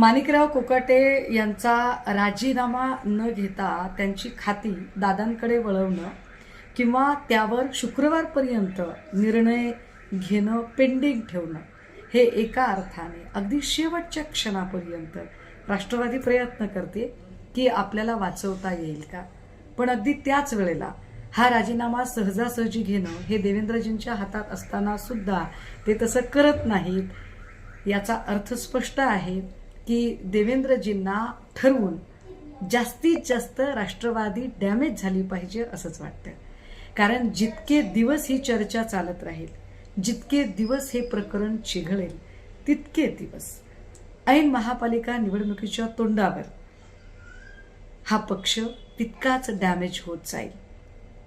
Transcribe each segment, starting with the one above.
माणिकराव कोकाटे यांचा राजीनामा न घेता त्यांची खाती दादांकडे वळवणं किंवा त्यावर शुक्रवारपर्यंत निर्णय घेणं पेंडिंग ठेवणं हे एका अर्थाने अगदी शेवटच्या क्षणापर्यंत राष्ट्रवादी प्रयत्न करते की आपल्याला वाचवता येईल का? पण अगदी त्याच वेळेला हा राजीनामा सहजासहजी घेणं हे देवेंद्रजींच्या हातात असताना सुद्धा ते तसं करत नाहीत याचा अर्थ स्पष्ट आहे. की देवेंद्रजींना ठरवून जास्तीत जास्त राष्ट्रवादी डॅमेज झाली पाहिजे असंच वाटतं. कारण जितके दिवस ही चर्चा चालत राहील जितके दिवस हे प्रकरण चिघळेल तितके दिवस ऐन महापालिका निवडणुकीच्या तोंडावर हा पक्ष तितकाच डॅमेज होत जाईल.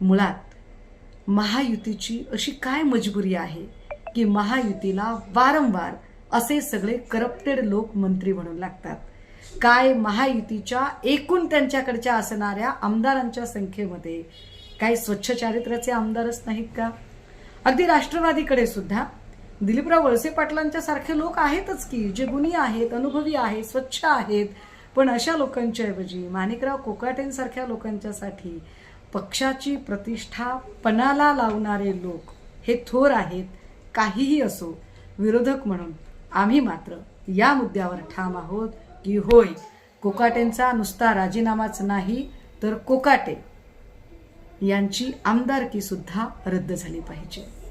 मुळात महायुतीची अशी काय मजबुरी आहे की महायुतीला वारंवार असे सगळे करप्टेड लोक मंत्री म्हणून लागतात. काय महायुतीच्या एकूण त्यांच्याकडच्या असणाऱ्या आमदारांच्या संख्येमध्ये काही स्वच्छ चारित्र्याचे आमदारच नाहीत का? अगदी राष्ट्रवादीकडे सुद्धा दिलीपराव वळसे पाटलांच्या सारखे लोक आहेतच की जे गुणी आहेत अनुभवी आहेत स्वच्छ आहेत. पण अशा लोकांच्याऐवजी माणिकराव कोकाटेंसारख्या लोकांच्यासाठी पक्षाची प्रतिष्ठा पणाला लावणारे लोक हे थोर आहेत काहीही असो विरोधक म्हणून. आम्ही मात्र या मुद्द्यावर ठाम आहोत की होय कोकाटेंचा नुसता राजीनामाच नाही तर कोकाटे यांची आमदारकीसुद्धा रद्द झाली पाहिजे.